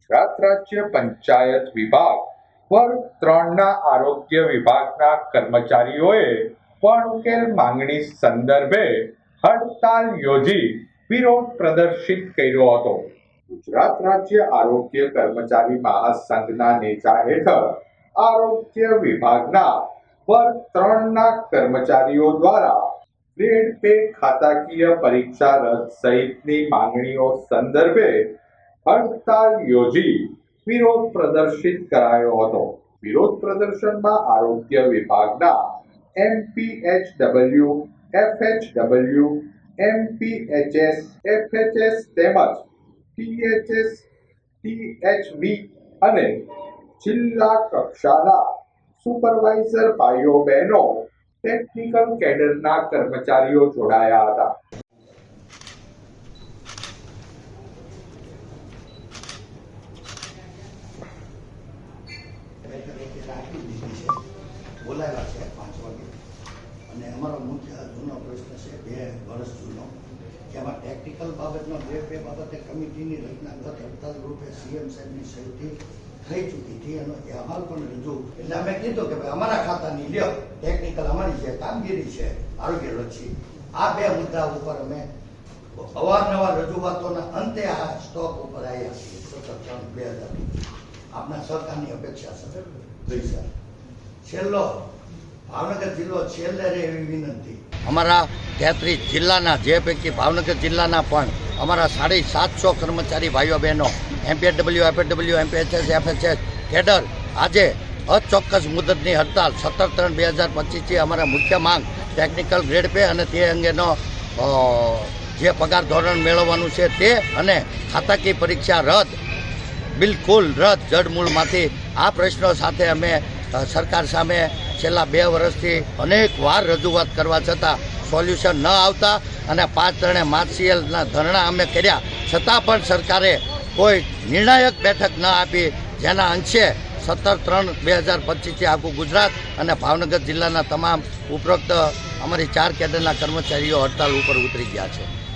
ગુજરાત રાજ્ય પંચાયત વિભાગ. વર્ગ ત્રણના આરોગ્ય વિભાગના કર્મચારીઓએ પણ ઉકેલ માંગણી સંદર્ભે હડતાલ યોજી વિરોધ પ્રદર્શિત કર્યો હતો. ગુજરાત રાજ્ય આરોગ્ય કર્મચારી મહાસંઘના નેજા હેઠળ આરોગ્ય વિભાગના વર્ગ ત્રણના કર્મચારીઓ દ્વારા ગ્રેડ પે ખાતાકીય પરીક્ષા રદ સહિતની માંગણીઓ સંદર્ભે હડતાલ યોજી વિરોધ પ્રદર્શિત કરાયો હતો. વિરોધ પ્રદર્શનમાં આરોગ્ય વિભાગના એમપીએચડબલ્યુ એફએચડબલ્યુ એમપીએચએસ એફએચએસ તેમજ ટીએચએસ ટીએચબી અને જિલ્લા કક્ષાના સુપરવાઇઝર ભાઈઓ બહેનો ટેકનિકલ કેડરના કર્મચારીઓ જોડાયા હતા. બોલાવ્યા છે પાંચ વાગે. અને અમારો મુખ્ય જૂનો પ્રશ્ન છે બે વર્ષ જૂનો જેમાં ટેકનિકલ બાબતમાં બે બે બાબતે કમિટીની રચના ગત હડતાલ રૂપે સીએમ સાહેબની સહીથી થઈ ચૂકી હતી, એનો અહેવાલ પણ રજૂ એટલે અમે કીધું કે ભાઈ અમારા ખાતાની લ્યો ટેકનિકલ અમારી છે કામગીરી છે, આરોગ્ય લક્ષી આ બે મુદ્દા ઉપર અમે અવારનવાર રજૂઆતોના અંતે આ સ્ટોક ઉપર આવ્યા છીએ. સતત બે હજાર આપના સરકારની અપેક્ષા છે. જય સર છેલ્લો ભાવનગર જિલ્લો છેલ્લે રહે એવી વિનંતી. અમારા તેત્રીસ જિલ્લાના, જે પૈકી ભાવનગર જિલ્લાના પણ અમારા સાડી સાતસો કર્મચારી ભાઈઓ બહેનો MPAW FAW MPHS FHS cadre, આજે અચોક્કસ મુદતની હડતાલ સત્તર ત્રણ બે હજાર પચીસથી અમારા મુખ્ય માંગ ટેકનિકલ ગ્રેડ પે અને તે અંગેનો જે પગાર ધોરણ મેળવવાનું છે તે અને ખાતાકીય પરીક્ષા રદ, બિલકુલ રદ જડમૂળમાંથી આ પ્રશ્નો સાથે અમે સરકાર સામે છેલ્લા બે વર્ષથી અનેક વાર રજૂઆત કરવા છતાં સોલ્યુશન ન આવતા અને પાંચ ત્રણે માર્ચિયલના ધરણા અમે કર્યા. છતાં પણ સરકારે કોઈ નિર્ણાયક બેઠક ન આપી, જેના અંશે સત્તર ત્રણ બે હજાર પચીસથી આખું ગુજરાત અને ભાવનગર જિલ્લાના તમામ ઉપરોક્ત અમારી ચાર કેડરના કર્મચારીઓ હડતાલ ઉપર ઉતરી ગયા છે.